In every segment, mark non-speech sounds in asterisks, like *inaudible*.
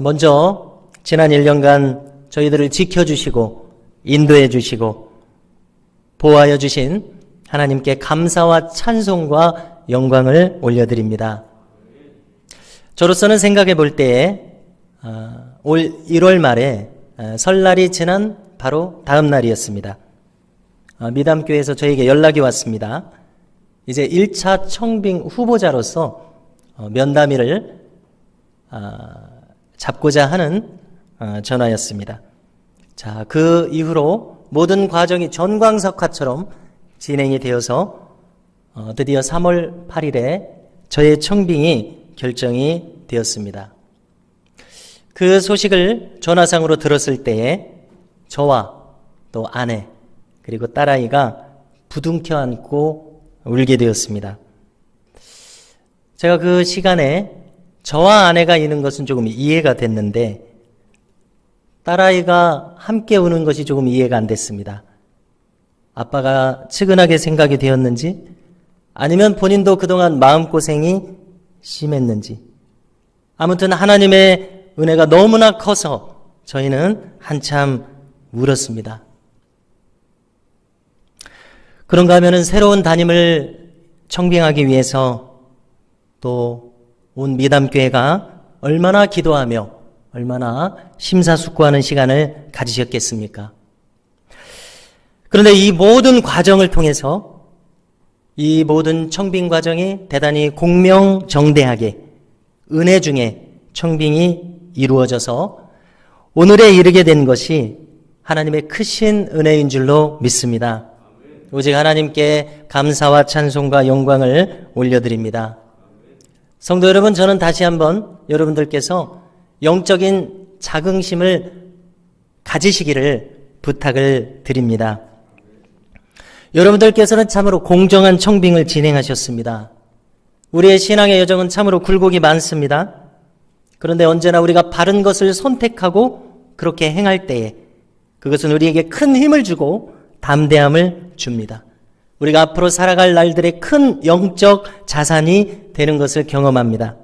먼저 지난 1년간 저희들을 지켜주시고 인도해 주시고 보호하여 주신 하나님께 감사와 찬송과 영광을 올려드립니다. 저로서는 생각해 볼 때에 어, 올 1월 말에 어, 설날이 지난 바로 다음 날이었습니다. 어, 미담교회에서 저에게 연락이 왔습니다. 이제 1차 청빙 후보자로서 어, 면담일을 아, 잡고자 하는 어, 전화였습니다. 자, 그 이후로 모든 과정이 전광석화처럼 진행이 되어서 어, 드디어 3월 8일에 저의 청빙이 결정이 되었습니다. 그 소식을 전화상으로 들었을 때에 저와 또 아내 그리고 딸아이가 부둥켜 안고 울게 되었습니다. 제가 그 시간에 저와 아내가 있는 것은 조금 이해가 됐는데 딸아이가 함께 우는 것이 조금 이해가 안 됐습니다. 아빠가 측은하게 생각이 되었는지 아니면 본인도 그동안 마음고생이 심했는지 아무튼 하나님의 은혜가 너무나 커서 저희는 한참 울었습니다. 그런가 하면은 새로운 담임을 청빙하기 위해서 또 온 미담교회가 얼마나 기도하며 얼마나 심사숙고하는 시간을 가지셨겠습니까? 그런데 이 모든 과정을 통해서 이 모든 청빙 과정이 대단히 공명정대하게 은혜 중에 청빙이 이루어져서 오늘에 이르게 된 것이 하나님의 크신 은혜인 줄로 믿습니다. 오직 하나님께 감사와 찬송과 영광을 올려드립니다. 성도 여러분, 저는 다시 한번 여러분들께서 영적인 자긍심을 가지시기를 부탁을 드립니다. 여러분들께서는 참으로 공정한 청빙을 진행하셨습니다. 우리의 신앙의 여정은 참으로 굴곡이 많습니다. 그런데 언제나 우리가 바른 것을 선택하고 그렇게 행할 때에 그것은 우리에게 큰 힘을 주고 담대함을 줍니다. 우리가 앞으로 살아갈 날들의 큰 영적 자산이 되는 것을 경험합니다.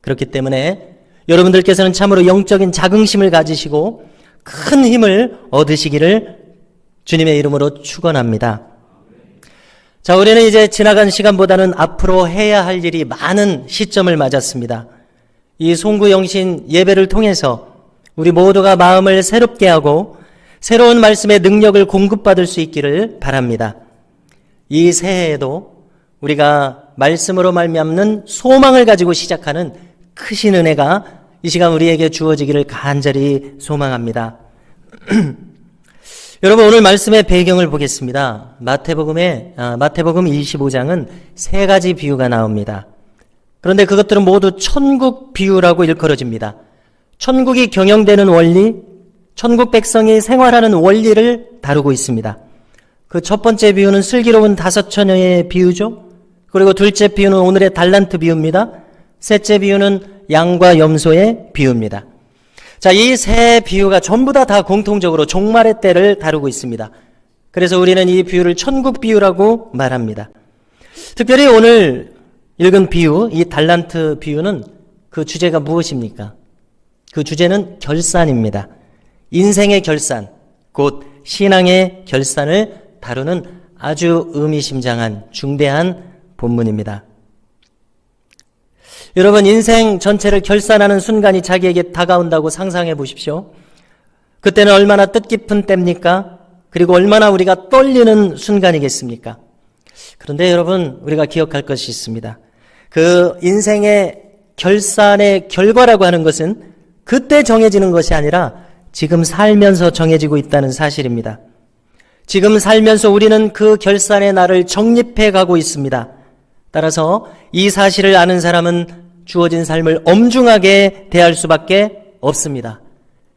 그렇기 때문에 여러분들께서는 참으로 영적인 자긍심을 가지시고 큰 힘을 얻으시기를 주님의 이름으로 축원합니다. 자, 우리는 이제 지나간 시간보다는 앞으로 해야 할 일이 많은 시점을 맞았습니다. 이 송구 영신 예배를 통해서 우리 모두가 마음을 새롭게 하고 새로운 말씀의 능력을 공급받을 수 있기를 바랍니다. 이 새해에도 우리가 말씀으로 말미암는 소망을 가지고 시작하는 크신 은혜가 이 시간 우리에게 주어지기를 간절히 소망합니다. *clears throat* 여러분 오늘 말씀의 배경을 보겠습니다. 마태복음의 아, 마태복음 25장은 세 가지 비유가 나옵니다. 그런데 그것들은 모두 천국 비유라고 일컬어집니다. 천국이 경영되는 원리, 천국 백성이 생활하는 원리를 다루고 있습니다. 그 첫 번째 비유는 슬기로운 다섯 처녀의 비유죠. 그리고 둘째 비유는 오늘의 달란트 비유입니다. 셋째 비유는 양과 염소의 비유입니다. 자, 이 세 비유가 전부 다 다 공통적으로 종말의 때를 다루고 있습니다. 그래서 우리는 이 비유를 천국 비유라고 말합니다. 특별히 오늘 읽은 비유, 이 달란트 비유는 그 주제가 무엇입니까? 그 주제는 결산입니다. 인생의 결산, 곧 신앙의 결산을 다루는 아주 의미심장한 중대한 본문입니다. 여러분, 인생 전체를 결산하는 순간이 자기에게 다가온다고 상상해 보십시오. 그때는 얼마나 뜻깊은 때입니까? 그리고 얼마나 우리가 떨리는 순간이겠습니까? 그런데 여러분, 우리가 기억할 것이 있습니다. 그 인생의 결산의 결과라고 하는 것은 그때 정해지는 것이 아니라 지금 살면서 정해지고 있다는 사실입니다. 지금 살면서 우리는 그 결산의 날을 정립해 가고 있습니다. 따라서 이 사실을 아는 사람은 주어진 삶을 엄중하게 대할 수밖에 없습니다.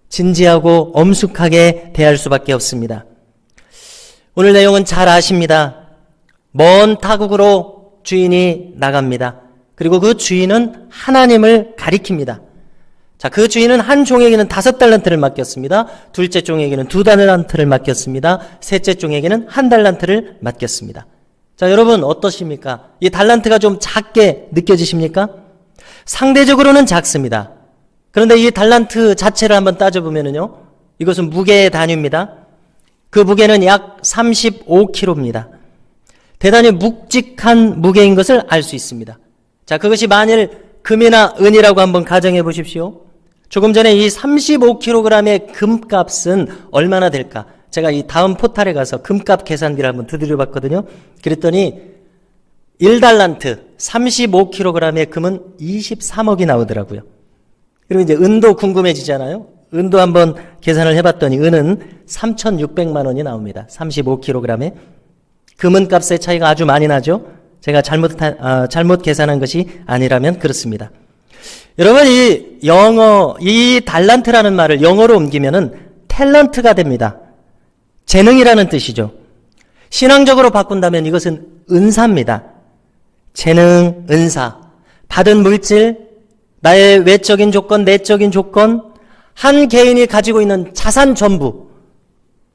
진지하고 엄숙하게 대할 수밖에 없습니다. 오늘 내용은 잘 아십니다. 먼 타국으로 주인이 나갑니다. 그리고 그 주인은 하나님을 가리킵니다. 자, 그 주인은 한 종에게는 다섯 달란트를 맡겼습니다. 둘째 종에게는 두 달란트를 맡겼습니다. 셋째 종에게는 한 달란트를 맡겼습니다. 자, 여러분 어떠십니까? 이 달란트가 좀 작게 느껴지십니까? 상대적으로는 작습니다. 그런데 이 달란트 자체를 한번 따져보면요. 이것은 무게의 단위입니다. 그 무게는 약 35kg입니다. 대단히 묵직한 무게인 것을 알 수 있습니다. 자, 그것이 만일 금이나 은이라고 한번 가정해 보십시오. 조금 전에 이 35kg의 금값은 얼마나 될까? 제가 이 다음 포탈에 가서 금값 계산기를 한번 두드려 봤거든요. 그랬더니 1달란트 35kg의 금은 23억이 나오더라고요. 그리고 이제 은도 궁금해지잖아요. 은도 한번 계산을 해봤더니 은은 3,600만 원이 나옵니다. 35kg에. 금은 값의 차이가 아주 많이 나죠. 제가 잘못 아, 잘못 계산한 것이 아니라면 그렇습니다. 여러분 이 영어 이 달란트라는 말을 영어로 옮기면은 탤런트가 됩니다. 재능이라는 뜻이죠. 신앙적으로 바꾼다면 이것은 은사입니다. 재능, 은사, 받은 물질, 나의 외적인 조건, 내적인 조건, 한 개인이 가지고 있는 자산 전부,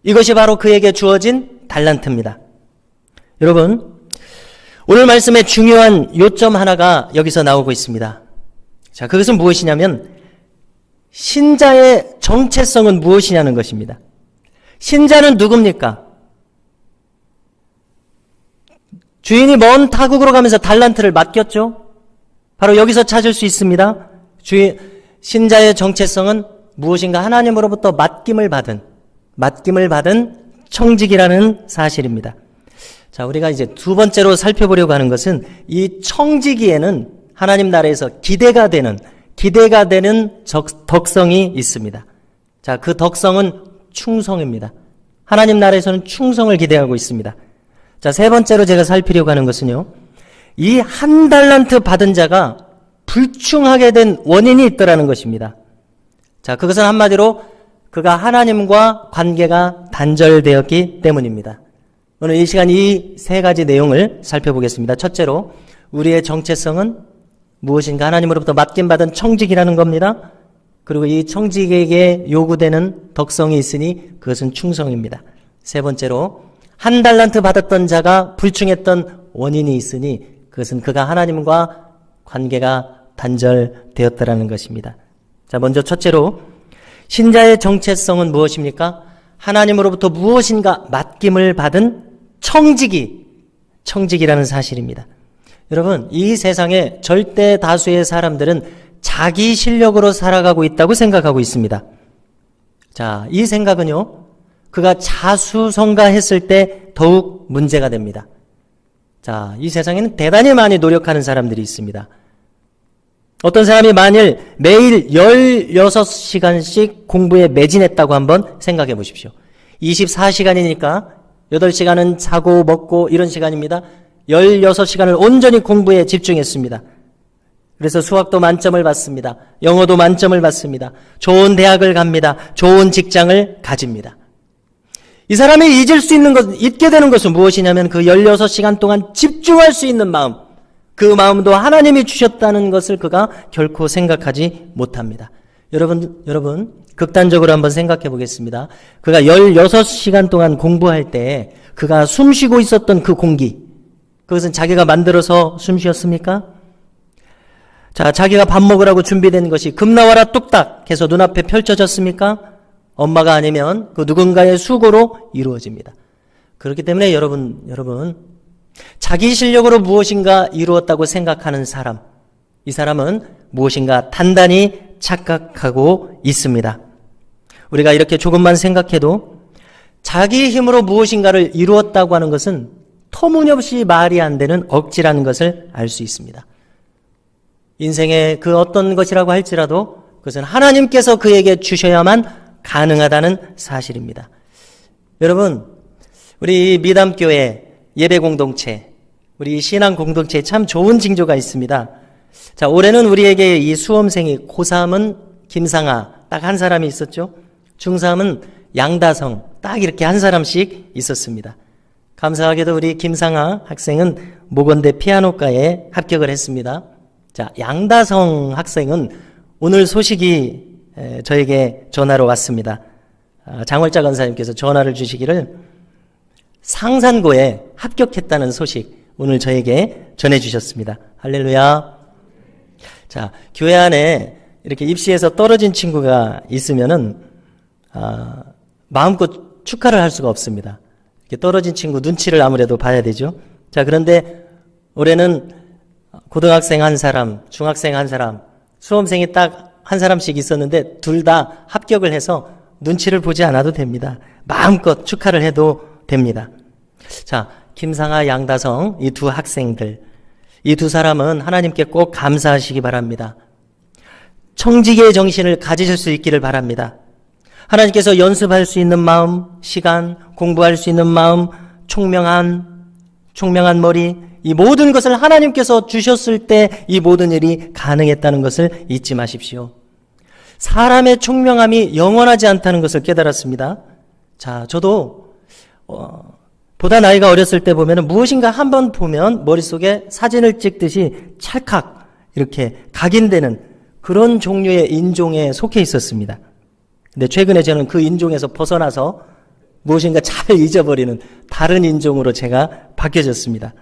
이것이 바로 그에게 주어진 달란트입니다. 여러분, 오늘 말씀의 중요한 요점 하나가 여기서 나오고 있습니다. 자, 그것은 무엇이냐면, 신자의 정체성은 무엇이냐는 것입니다. 신자는 누굽니까? 주인이 먼 타국으로 가면서 달란트를 맡겼죠? 바로 여기서 찾을 수 있습니다. 주인, 신자의 정체성은 무엇인가 하나님으로부터 맡김을 받은, 맡김을 받은 청직이라는 사실입니다. 자, 우리가 이제 두 번째로 살펴보려고 하는 것은 이 청지기에는 하나님 나라에서 기대가 되는, 기대가 되는 적, 덕성이 있습니다. 자, 그 덕성은 충성입니다. 하나님 나라에서는 충성을 기대하고 있습니다. 자, 세 번째로 제가 살피려고 하는 것은요. 이 한 달란트 받은 자가 불충하게 된 원인이 있더라는 것입니다. 자, 그것은 한마디로 그가 하나님과 관계가 단절되었기 때문입니다. 오늘 이 시간 이 세 가지 내용을 살펴보겠습니다. 첫째로 우리의 정체성은 무엇인가 하나님으로부터 맡김받은 청직이라는 겁니다. 그리고 이 청직에게 요구되는 덕성이 있으니 그것은 충성입니다. 세 번째로 한 달란트 받았던 자가 불충했던 원인이 있으니 그것은 그가 하나님과 관계가 단절되었다라는 것입니다. 자, 먼저 첫째로 신자의 정체성은 무엇입니까? 하나님으로부터 무엇인가 맡김을 받은 청직이 청직이라는 사실입니다. 여러분, 이 세상에 절대 다수의 사람들은 자기 실력으로 살아가고 있다고 생각하고 있습니다. 자, 이 생각은요, 그가 자수성가했을 때 더욱 문제가 됩니다. 자, 이 세상에는 대단히 많이 노력하는 사람들이 있습니다. 어떤 사람이 만일 매일 16시간씩 공부에 매진했다고 한번 생각해 보십시오. 24시간이니까 8시간은 자고 먹고 이런 시간입니다. 16시간을 온전히 공부에 집중했습니다. 그래서 수학도 만점을 받습니다. 영어도 만점을 받습니다. 좋은 대학을 갑니다. 좋은 직장을 가집니다. 이 사람이 잊을 수 있는 것, 잊게 되는 것은 무엇이냐면 그 16시간 동안 집중할 수 있는 마음, 그 마음도 하나님이 주셨다는 것을 그가 결코 생각하지 못합니다. 여러분, 여러분, 극단적으로 한번 생각해 보겠습니다. 그가 16시간 동안 공부할 때 그가 숨 쉬고 있었던 그 공기, 그것은 자기가 만들어서 숨 쉬었습니까? 자, 자기가 밥 먹으라고 준비된 것이 금 나와라 뚝딱 해서 눈앞에 펼쳐졌습니까? 엄마가 아니면 그 누군가의 수고로 이루어집니다. 그렇기 때문에 여러분, 여러분, 자기 실력으로 무엇인가 이루었다고 생각하는 사람, 이 사람은 무엇인가 단단히 착각하고 있습니다. 우리가 이렇게 조금만 생각해도 자기 힘으로 무엇인가를 이루었다고 하는 것은 터무니없이 말이 안 되는 억지라는 것을 알 수 있습니다. 인생의 그 어떤 것이라고 할지라도 그것은 하나님께서 그에게 주셔야만 가능하다는 사실입니다. 여러분, 우리 미담교회 예배 공동체, 우리 신앙 공동체에 참 좋은 징조가 있습니다. 자, 올해는 우리에게 이 수험생이 고3은 김상아, 딱 한 사람이 있었죠. 중3은 양다성, 딱 이렇게 한 사람씩 있었습니다. 감사하게도 우리 김상아 학생은 모건대 피아노과에 합격을 했습니다. 자, 양다성 학생은 오늘 소식이 저에게 전화로 왔습니다. 아, 장월자 권사님께서 전화를 주시기를 상산고에 합격했다는 소식 오늘 저에게 전해주셨습니다. 할렐루야. 자, 교회 안에 이렇게 입시에서 떨어진 친구가 있으면은 아, 마음껏 축하를 할 수가 없습니다. 이렇게 떨어진 친구 눈치를 아무래도 봐야 되죠. 자, 그런데 올해는 고등학생 한 사람, 중학생 한 사람, 수험생이 딱 한 사람씩 있었는데 둘 다 합격을 해서 눈치를 보지 않아도 됩니다. 마음껏 축하를 해도 됩니다. 자, 김상아, 양다성 이 두 학생들, 이 두 사람은 하나님께 꼭 감사하시기 바랍니다. 청지기의 정신을 가지실 수 있기를 바랍니다. 하나님께서 연습할 수 있는 마음, 시간, 공부할 수 있는 마음, 총명한, 총명한 머리, 이 모든 것을 하나님께서 주셨을 때 이 모든 일이 가능했다는 것을 잊지 마십시오. 사람의 총명함이 영원하지 않다는 것을 깨달았습니다. 자, 저도, 어, 보다 나이가 어렸을 때 보면 무엇인가 한번 보면 머릿속에 사진을 찍듯이 찰칵 이렇게 각인되는 그런 종류의 인종에 속해 있었습니다. 근데 최근에 저는 그 인종에서 벗어나서 무엇인가 잘 잊어버리는 다른 인종으로 제가 바뀌어졌습니다.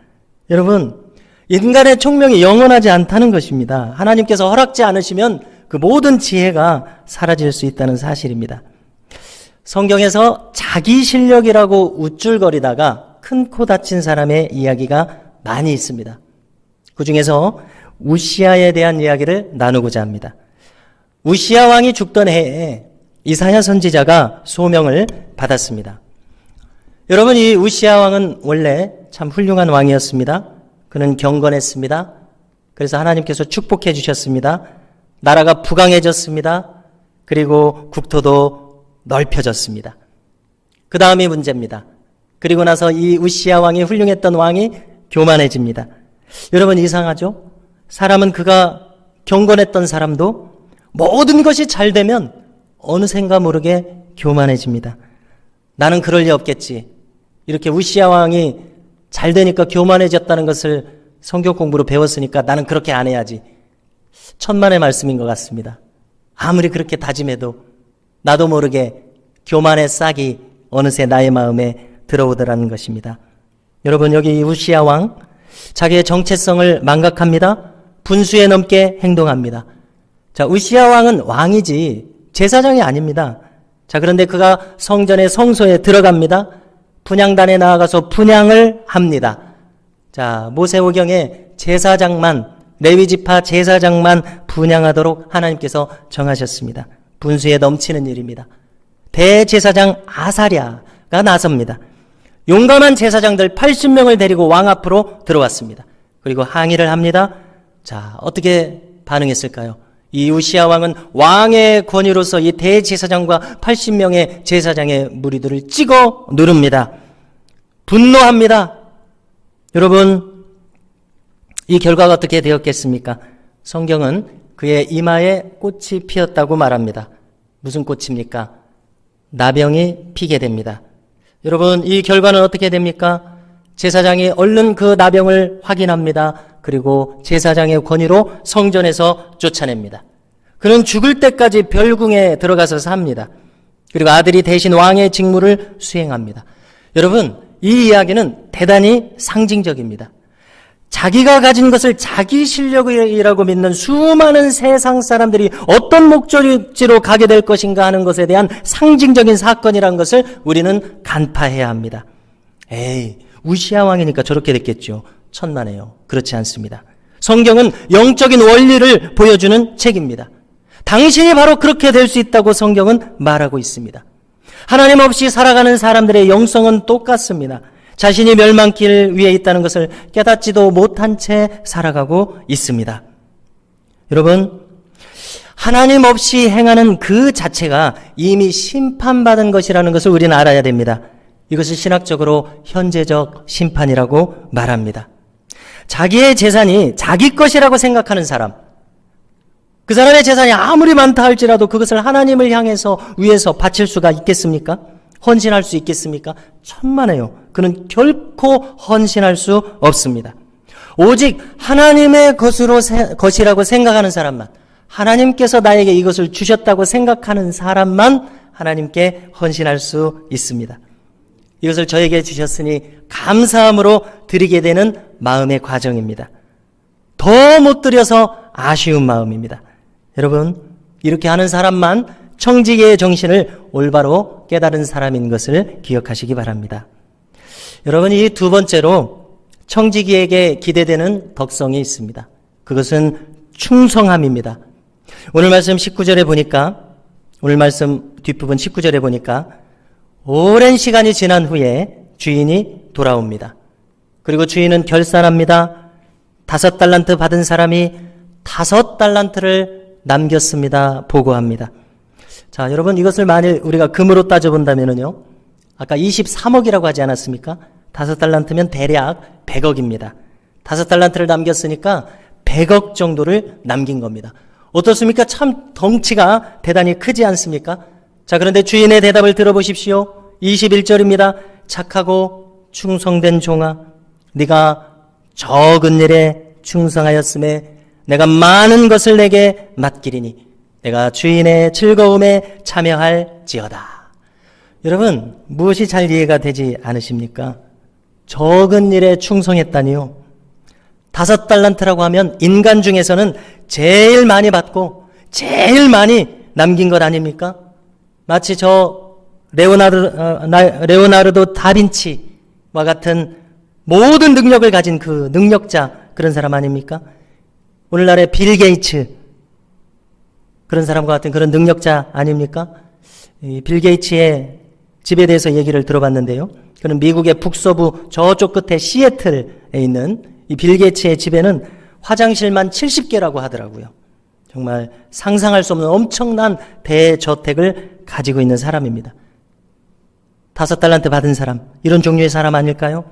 여러분, 인간의 총명이 영원하지 않다는 것입니다. 하나님께서 허락지 않으시면 그 모든 지혜가 사라질 수 있다는 사실입니다. 성경에서 자기 실력이라고 우쭐거리다가 큰 코 다친 사람의 이야기가 많이 있습니다. 그 중에서 우시아에 대한 이야기를 나누고자 합니다. 우시아 왕이 죽던 해에 이사야 선지자가 소명을 받았습니다. 여러분, 이 우시아 왕은 원래 참 훌륭한 왕이었습니다. 그는 경건했습니다. 그래서 하나님께서 축복해 주셨습니다. 나라가 부강해졌습니다. 그리고 국토도 넓혀졌습니다. 그 다음이 문제입니다. 그리고 나서 이 우시아 왕이 훌륭했던 왕이 교만해집니다. 여러분 이상하죠? 사람은 그가 경건했던 사람도 모든 것이 잘 되면 어느샌가 모르게 교만해집니다. 나는 그럴 리 없겠지. 이렇게 우시아 왕이 잘 되니까 교만해졌다는 것을 성경 공부로 배웠으니까 나는 그렇게 안 해야지. 천만의 말씀인 것 같습니다. 아무리 그렇게 다짐해도 나도 모르게 교만의 싹이 어느새 나의 마음에 들어오더라는 것입니다. 여러분 여기 우시아 왕 자기의 정체성을 망각합니다. 분수에 넘게 행동합니다. 자, 우시아 왕은 왕이지 제사장이 아닙니다. 자, 그런데 그가 성전의 성소에 들어갑니다. 분양단에 나아가서 분양을 합니다. 자, 모세오경에 제사장만 레위지파 제사장만 분양하도록 하나님께서 정하셨습니다. 분수에 넘치는 일입니다. 대제사장 아사랴가 나섭니다. 용감한 제사장들 80명을 데리고 왕 앞으로 들어왔습니다. 그리고 항의를 합니다. 자, 어떻게 반응했을까요? 이 우시아 왕은 왕의 권위로서 이 대제사장과 80명의 제사장의 무리들을 찍어 누릅니다. 분노합니다. 여러분, 이 결과가 어떻게 되었겠습니까? 성경은 그의 이마에 꽃이 피었다고 말합니다. 무슨 꽃입니까? 나병이 피게 됩니다. 여러분, 이 결과는 어떻게 됩니까? 제사장이 얼른 그 나병을 확인합니다. 그리고 제사장의 권위로 성전에서 쫓아냅니다. 그는 죽을 때까지 별궁에 들어가서 삽니다. 그리고 아들이 대신 왕의 직무를 수행합니다. 여러분, 이 이야기는 대단히 상징적입니다. 자기가 가진 것을 자기 실력이라고 믿는 수많은 세상 사람들이 어떤 목적지로 가게 될 것인가 하는 것에 대한 상징적인 사건이라는 것을 우리는 간파해야 합니다. 에이, 우시아 왕이니까 저렇게 됐겠죠. 천만에요. 그렇지 않습니다. 성경은 영적인 원리를 보여주는 책입니다. 당신이 바로 그렇게 될 수 있다고 성경은 말하고 있습니다. 하나님 없이 살아가는 사람들의 영성은 똑같습니다. 자신이 멸망길 위에 있다는 것을 깨닫지도 못한 채 살아가고 있습니다. 여러분, 하나님 없이 행하는 그 자체가 이미 심판받은 것이라는 것을 우리는 알아야 됩니다. 이것을 신학적으로 현재적 심판이라고 말합니다. 자기의 재산이 자기 것이라고 생각하는 사람, 그 사람의 재산이 아무리 많다 할지라도 그것을 하나님을 향해서 위해서 바칠 수가 있겠습니까? 헌신할 수 있겠습니까? 천만에요. 그는 결코 헌신할 수 없습니다. 오직 하나님의 것으로 것이라고 생각하는 사람만, 하나님께서 나에게 이것을 주셨다고 생각하는 사람만 하나님께 헌신할 수 있습니다. 이것을 저에게 주셨으니 감사함으로 드리게 되는 마음의 과정입니다. 더 못 드려서 아쉬운 마음입니다. 여러분, 이렇게 하는 사람만 청지기의 정신을 올바로 깨달은 사람인 것을 기억하시기 바랍니다. 여러분, 이 두 번째로 청지기에게 기대되는 덕성이 있습니다. 그것은 충성함입니다. 오늘 말씀 19절에 보니까, 오늘 말씀 뒷부분 19절에 보니까, 오랜 시간이 지난 후에 주인이 돌아옵니다. 그리고 주인은 결산합니다. 다섯 달란트 받은 사람이 다섯 달란트를 남겼습니다. 보고합니다. 자, 여러분 이것을 만일 우리가 금으로 따져본다면요. 아까 23억이라고 하지 않았습니까? 다섯 달란트면 대략 100억입니다. 다섯 달란트를 남겼으니까 100억 정도를 남긴 겁니다. 어떻습니까? 참 덩치가 대단히 크지 않습니까? 자, 그런데 주인의 대답을 들어보십시오. 21절입니다. 착하고 충성된 종아, 네가 적은 일에 충성하였음에 내가 많은 것을 내게 맡기리니 내가 주인의 즐거움에 참여할지어다. 여러분, 무엇이 잘 이해가 되지 않으십니까? 적은 일에 충성했다니요. 다섯 달란트라고 하면 인간 중에서는 제일 많이 받고 제일 많이 남긴 것 아닙니까? 마치 저 레오나르, 어, 나- 레오나르도 다빈치와 같은 모든 능력을 가진 그 능력자 그런 사람 아닙니까? 오늘날의 빌 게이츠 그런 사람과 같은 그런 능력자 아닙니까? 이빌 게이츠의 집에 대해서 얘기를 들어봤는데요. 그는 미국의 북서부 저쪽 끝에 시애틀에 있는 이 빌 게이츠의 집에는 화장실만 70개라고 하더라고요. 정말 상상할 수 없는 엄청난 대저택을 가지고 있는 사람입니다. 다섯 달란트 받은 사람, 이런 종류의 사람 아닐까요?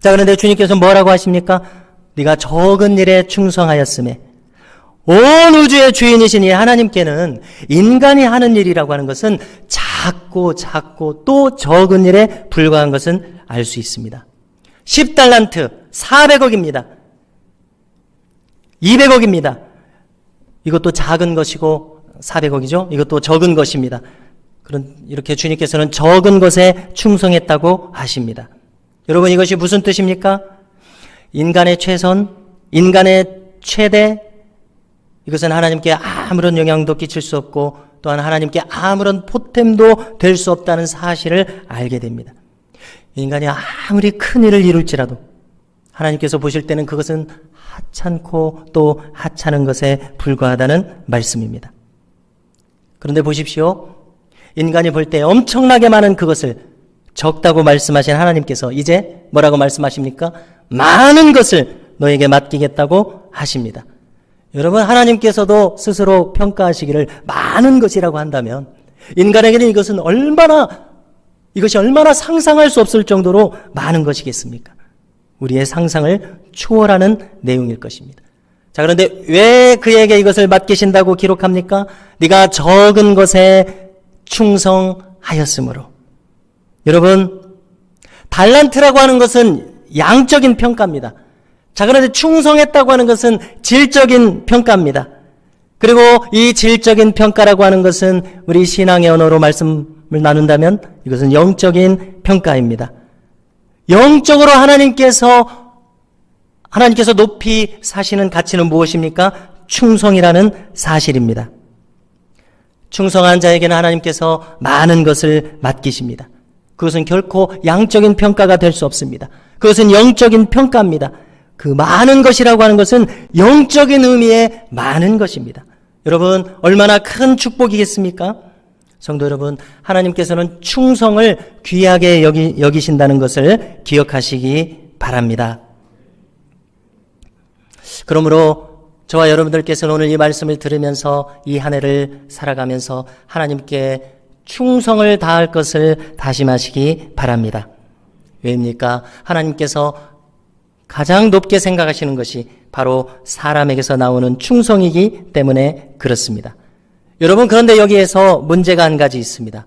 자, 그런데 주님께서 뭐라고 하십니까? 네가 적은 일에 충성하였음에 온 우주의 주인이신 이 하나님께는 인간이 하는 일이라고 하는 것은 작고 작고 또 적은 일에 불과한 것은 알 수 있습니다. 10달란트 400억입니다. 200억입니다. 이것도 작은 것이고 400억이죠. 이것도 적은 것입니다. 그런 이렇게 주님께서는 적은 것에 충성했다고 하십니다. 여러분 이것이 무슨 뜻입니까? 인간의 최선, 인간의 최대 이것은 하나님께 아무런 영향도 끼칠 수 없고 또한 하나님께 아무런 포템도 될 수 없다는 사실을 알게 됩니다. 인간이 아무리 큰 일을 이룰지라도 하나님께서 보실 때는 그것은 하찮고 또 하찮은 것에 불과하다는 말씀입니다. 그런데 보십시오. 인간이 볼 때 엄청나게 많은 그것을 적다고 말씀하신 하나님께서 이제 뭐라고 말씀하십니까? 많은 것을 너에게 맡기겠다고 하십니다. 여러분, 하나님께서도 스스로 평가하시기를 많은 것이라고 한다면 인간에게는 이것은 얼마나, 이것이 얼마나 상상할 수 없을 정도로 많은 것이겠습니까? 우리의 상상을 초월하는 내용일 것입니다. 자, 그런데 왜 그에게 이것을 맡기신다고 기록합니까? 네가 적은 것에 충성하였으므로. 여러분, 달란트라고 하는 것은 양적인 평가입니다. 자, 그런데 충성했다고 하는 것은 질적인 평가입니다. 그리고 이 질적인 평가라고 하는 것은 우리 신앙의 언어로 말씀을 나눈다면 이것은 영적인 평가입니다. 영적으로 하나님께서 하나님께서 높이 사시는 가치는 무엇입니까? 충성이라는 사실입니다. 충성한 자에게는 하나님께서 많은 것을 맡기십니다. 그것은 결코 양적인 평가가 될 수 없습니다. 그것은 영적인 평가입니다. 그 많은 것이라고 하는 것은 영적인 의미의 많은 것입니다. 여러분, 얼마나 큰 축복이겠습니까? 성도 여러분, 하나님께서는 충성을 귀하게 여기, 여기신다는 것을 기억하시기 바랍니다. 그러므로 저와 여러분들께서는 오늘 이 말씀을 들으면서 이 한 해를 살아가면서 하나님께 충성을 다할 것을 다짐하시기 바랍니다. 왜입니까? 하나님께서 가장 높게 생각하시는 것이 바로 사람에게서 나오는 충성이기 때문에 그렇습니다. 여러분, 그런데 여기에서 문제가 한 가지 있습니다.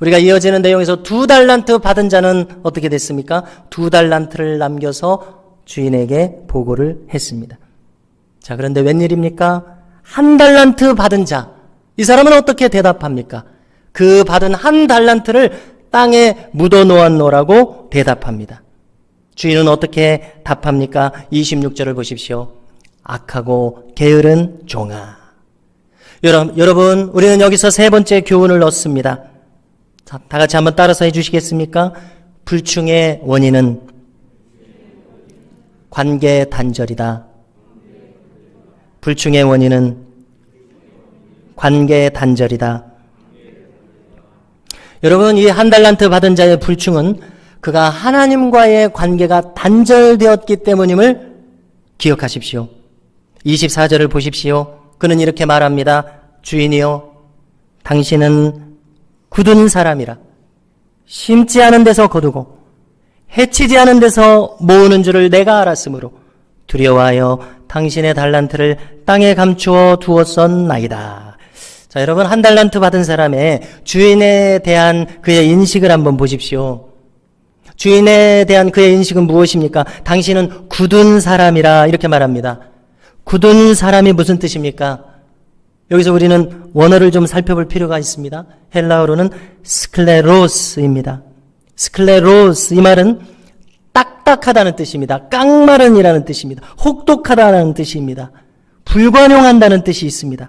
우리가 이어지는 내용에서 두 달란트 받은 자는 어떻게 됐습니까? 두 달란트를 남겨서 주인에게 보고를 했습니다. 자, 그런데 웬일입니까? 한 달란트 받은 자. 이 사람은 어떻게 대답합니까? 그 받은 한 달란트를 땅에 묻어 놓았노라고 대답합니다. 주인은 어떻게 답합니까? 26절을 보십시오. 악하고 게으른 종아. 여러분, 우리는 여기서 세 번째 교훈을 얻습니다. 자, 다 같이 한번 따라서 해주시겠습니까? 불충의 원인은 관계 단절이다. 불충의 원인은 관계 단절이다. 여러분, 이 한 달란트 받은 자의 불충은 그가 하나님과의 관계가 단절되었기 때문임을 기억하십시오. 24절을 보십시오. 그는 이렇게 말합니다. 주인이요, 당신은 굳은 사람이라. 심지 않은 데서 거두고 해치지 않은 데서 모으는 줄을 내가 알았으므로 두려워하여 당신의 달란트를 땅에 감추어 두었었나이다. 자, 여러분 한 달란트 받은 사람의 주인에 대한 그의 인식을 한번 보십시오. 주인에 대한 그의 인식은 무엇입니까? 당신은 굳은 사람이라 이렇게 말합니다. 굳은 사람이 무슨 뜻입니까? 여기서 우리는 원어를 좀 살펴볼 필요가 있습니다. 헬라어로는 스클레로스입니다. 스클레로스 이 말은 딱딱하다는 뜻입니다. 깡마른이라는 뜻입니다. 혹독하다는 뜻입니다. 불관용한다는 뜻이 있습니다.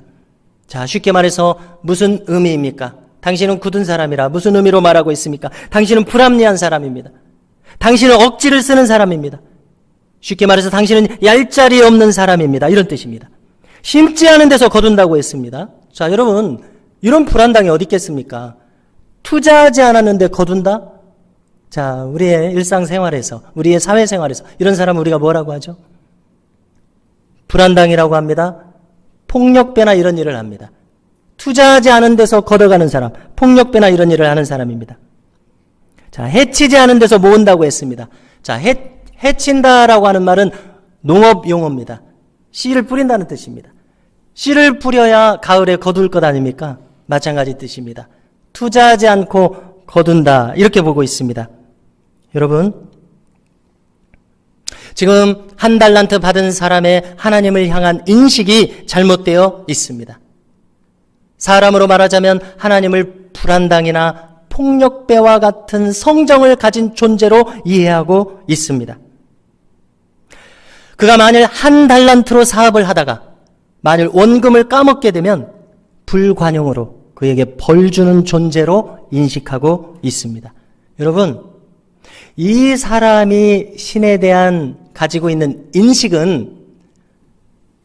자, 쉽게 말해서 무슨 의미입니까? 당신은 굳은 사람이라 무슨 의미로 말하고 있습니까? 당신은 불합리한 사람입니다. 당신은 억지를 쓰는 사람입니다. 쉽게 말해서 당신은 얄짤이 없는 사람입니다. 이런 뜻입니다. 심지 않은 데서 거둔다고 했습니다. 자, 여러분, 이런 불안당이 어디 있겠습니까? 투자하지 않았는데 거둔다? 자, 우리의 일상생활에서, 우리의 사회생활에서 이런 사람 우리가 뭐라고 하죠? 불안당이라고 합니다. 폭력배나 이런 일을 합니다. 투자하지 않은 데서 걷어가는 사람, 폭력배나 이런 일을 하는 사람입니다. 자, 해치지 않은 데서 모은다고 했습니다. 자, 해, 해친다라고 하는 말은 농업 용어입니다. 씨를 뿌린다는 뜻입니다. 씨를 뿌려야 가을에 거둘 것 아닙니까? 마찬가지 뜻입니다. 투자하지 않고 거둔다. 이렇게 보고 있습니다. 여러분, 지금 한 달란트 받은 사람의 하나님을 향한 인식이 잘못되어 있습니다. 사람으로 말하자면 하나님을 불안당이나 폭력배와 같은 성정을 가진 존재로 이해하고 있습니다. 그가 만일 한 달란트로 사업을 하다가 만일 원금을 까먹게 되면 불관용으로 그에게 벌 주는 존재로 인식하고 있습니다. 여러분, 이 사람이 신에 대한 가지고 있는 인식은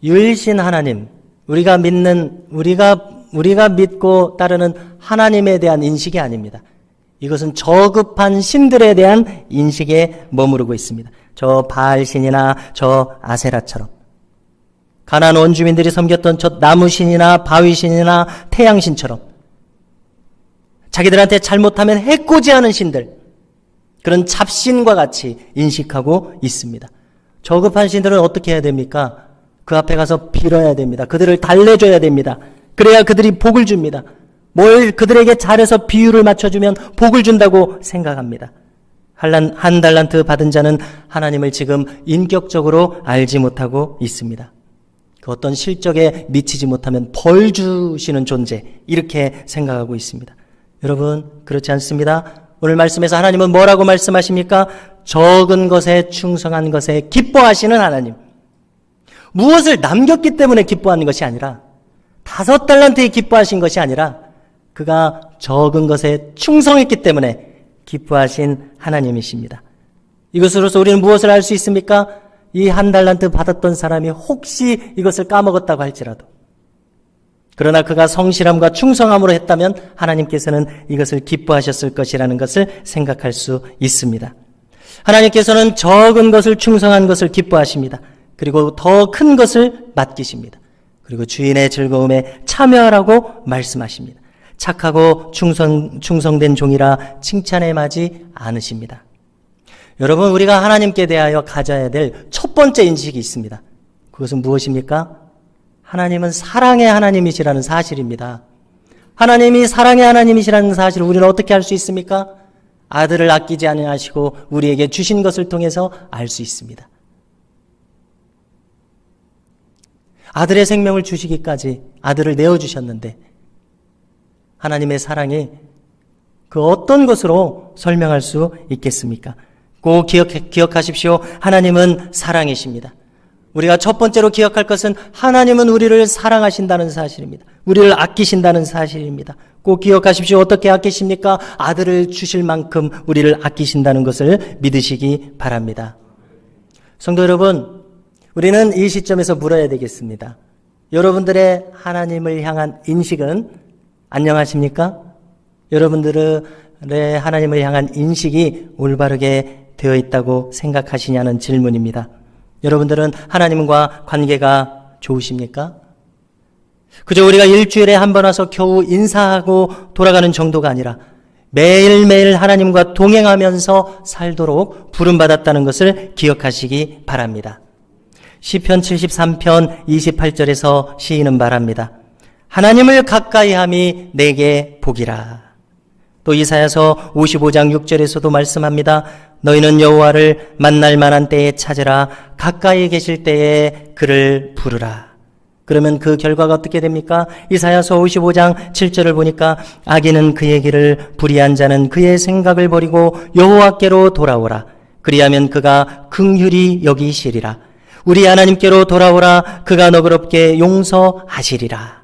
율신 하나님, 우리가 믿는, 우리가, 우리가 믿고 따르는 하나님에 대한 인식이 아닙니다. 이것은 저급한 신들에 대한 인식에 머무르고 있습니다. 저 바알신이나 저 아세라처럼. 가난 원주민들이 섬겼던 저 나무신이나 바위신이나 태양신처럼. 자기들한테 잘못하면 해코지하는 신들. 그런 잡신과 같이 인식하고 있습니다. 저급한 신들은 어떻게 해야 됩니까? 그 앞에 가서 빌어야 됩니다. 그들을 달래줘야 됩니다. 그래야 그들이 복을 줍니다. 뭘 그들에게 잘해서 비율을 맞춰주면 복을 준다고 생각합니다. 한란, 한 달란트 받은 자는 하나님을 지금 인격적으로 알지 못하고 있습니다. 그 어떤 실적에 미치지 못하면 벌 주시는 존재, 이렇게 생각하고 있습니다. 여러분, 그렇지 않습니다. 오늘 말씀에서 하나님은 뭐라고 말씀하십니까? 적은 것에 충성한 것에 기뻐하시는 하나님. 무엇을 남겼기 때문에 기뻐하는 것이 아니라 다섯 달란트에 기뻐하신 것이 아니라 그가 적은 것에 충성했기 때문에 기뻐하신 하나님이십니다. 이것으로서 우리는 무엇을 알 수 있습니까? 이 한 달란트 받았던 사람이 혹시 이것을 까먹었다고 할지라도 그러나 그가 성실함과 충성함으로 했다면 하나님께서는 이것을 기뻐하셨을 것이라는 것을 생각할 수 있습니다. 하나님께서는 적은 것을 충성한 것을 기뻐하십니다. 그리고 더 큰 것을 맡기십니다. 그리고 주인의 즐거움에 참여하라고 말씀하십니다. 착하고 충성, 충성된 종이라 칭찬에 마지 않으십니다. 여러분, 우리가 하나님께 대하여 가져야 될 첫 번째 인식이 있습니다. 그것은 무엇입니까? 하나님은 사랑의 하나님이시라는 사실입니다. 하나님이 사랑의 하나님이시라는 사실을 우리는 어떻게 알 수 있습니까? 아들을 아끼지 아니하시고 우리에게 주신 것을 통해서 알 수 있습니다. 아들의 생명을 주시기까지 아들을 내어 주셨는데 하나님의 사랑이 그 어떤 것으로 설명할 수 있겠습니까? 꼭 기억, 기억하십시오. 하나님은 사랑이십니다. 우리가 첫 번째로 기억할 것은 하나님은 우리를 사랑하신다는 사실입니다. 우리를 아끼신다는 사실입니다. 꼭 기억하십시오. 어떻게 아끼십니까? 아들을 주실 만큼 우리를 아끼신다는 것을 믿으시기 바랍니다. 성도 여러분, 우리는 이 시점에서 물어야 되겠습니다. 여러분들의 하나님을 향한 인식은 안녕하십니까? 여러분들의 하나님을 향한 인식이 올바르게 되어 있다고 생각하시냐는 질문입니다. 여러분들은 하나님과 관계가 좋으십니까? 그저 우리가 일주일에 한 번 와서 겨우 인사하고 돌아가는 정도가 아니라 매일매일 하나님과 동행하면서 살도록 부름받았다는 것을 기억하시기 바랍니다. 시편 73편 28절에서 시인은 말합니다. 하나님을 가까이 함이 내게 복이라. 또 이사야서 55장 6절에서도 말씀합니다. 너희는 여호와를 만날 만한 때에 찾으라 가까이 계실 때에 그를 부르라. 그러면 그 결과가 어떻게 됩니까? 이사야서 55장 7절을 보니까 악인은 그의 길을 불의한 자는 그의 생각을 버리고 여호와께로 돌아오라. 그리하면 그가 긍휼히 여기시리라. 우리 하나님께로 돌아오라. 그가 너그럽게 용서하시리라.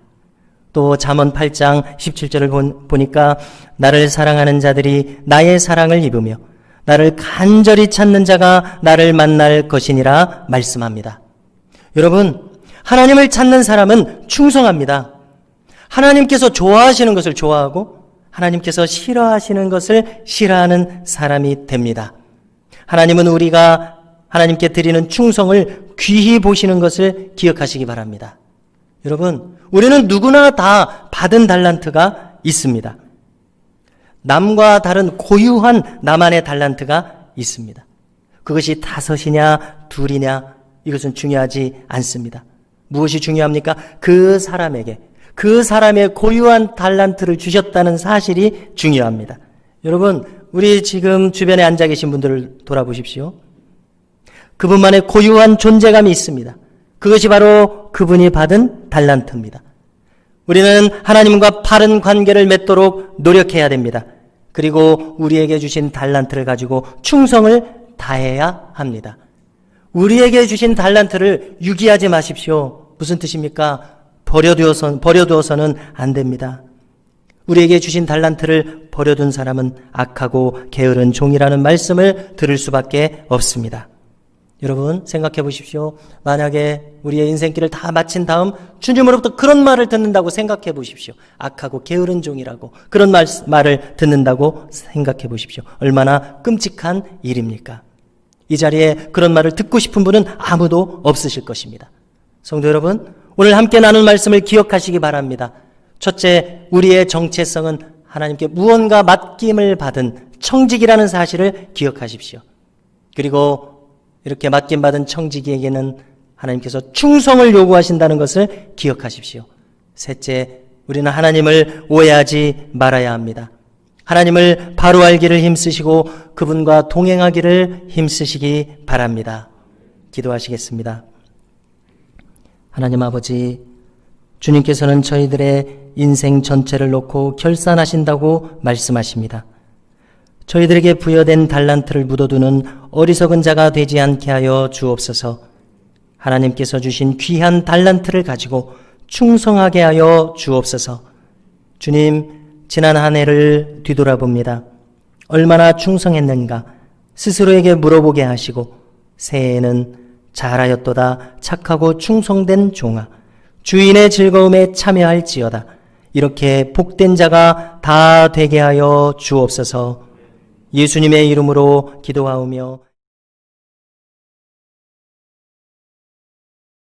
또 잠언 8장 17절을 보니까 나를 사랑하는 자들이 나의 사랑을 입으며 나를 간절히 찾는 자가 나를 만날 것이니라 말씀합니다. 여러분, 하나님을 찾는 사람은 충성합니다. 하나님께서 좋아하시는 것을 좋아하고 하나님께서 싫어하시는 것을 싫어하는 사람이 됩니다. 하나님은 우리가 하나님께 드리는 충성을 귀히 보시는 것을 기억하시기 바랍니다. 여러분, 우리는 누구나 다 받은 달란트가 있습니다. 남과 다른 고유한 나만의 달란트가 있습니다. 그것이 다섯이냐, 둘이냐, 이것은 중요하지 않습니다. 무엇이 중요합니까? 그 사람에게, 그 사람의 고유한 달란트를 주셨다는 사실이 중요합니다. 여러분, 우리 지금 주변에 앉아 계신 분들을 돌아보십시오. 그분만의 고유한 존재감이 있습니다. 그것이 바로 그분이 받은 달란트입니다. 우리는 하나님과 바른 관계를 맺도록 노력해야 됩니다. 그리고 우리에게 주신 달란트를 가지고 충성을 다해야 합니다. 우리에게 주신 달란트를 유기하지 마십시오. 무슨 뜻입니까? 버려두어서, 버려두어서는 안 됩니다. 우리에게 주신 달란트를 버려둔 사람은 악하고 게으른 종이라는 말씀을 들을 수밖에 없습니다. 여러분 생각해 보십시오. 만약에 우리의 인생길을 다 마친 다음 주님으로부터 그런 말을 듣는다고 생각해 보십시오. 악하고 게으른 종이라고 그런 말, 말을 듣는다고 생각해 보십시오. 얼마나 끔찍한 일입니까? 이 자리에 그런 말을 듣고 싶은 분은 아무도 없으실 것입니다. 성도 여러분, 오늘 함께 나눈 말씀을 기억하시기 바랍니다. 첫째, 우리의 정체성은 하나님께 무언가 맡김을 받은 청직이라는 사실을 기억하십시오. 그리고 이렇게 맡김받은 청지기에게는 하나님께서 충성을 요구하신다는 것을 기억하십시오. 셋째, 우리는 하나님을 오해하지 말아야 합니다. 하나님을 바로 알기를 힘쓰시고 그분과 동행하기를 힘쓰시기 바랍니다. 기도하시겠습니다. 하나님 아버지, 주님께서는 저희들의 인생 전체를 놓고 결산하신다고 말씀하십니다. 저희들에게 부여된 달란트를 묻어두는 어리석은 자가 되지 않게 하여 주옵소서. 하나님께서 주신 귀한 달란트를 가지고 충성하게 하여 주옵소서. 주님, 지난 한 해를 뒤돌아봅니다. 얼마나 충성했는가 스스로에게 물어보게 하시고 새해에는 잘하였도다 착하고 충성된 종아 주인의 즐거움에 참여할지어다 이렇게 복된 자가 다 되게 하여 주옵소서. 예수님의 이름으로 기도하오며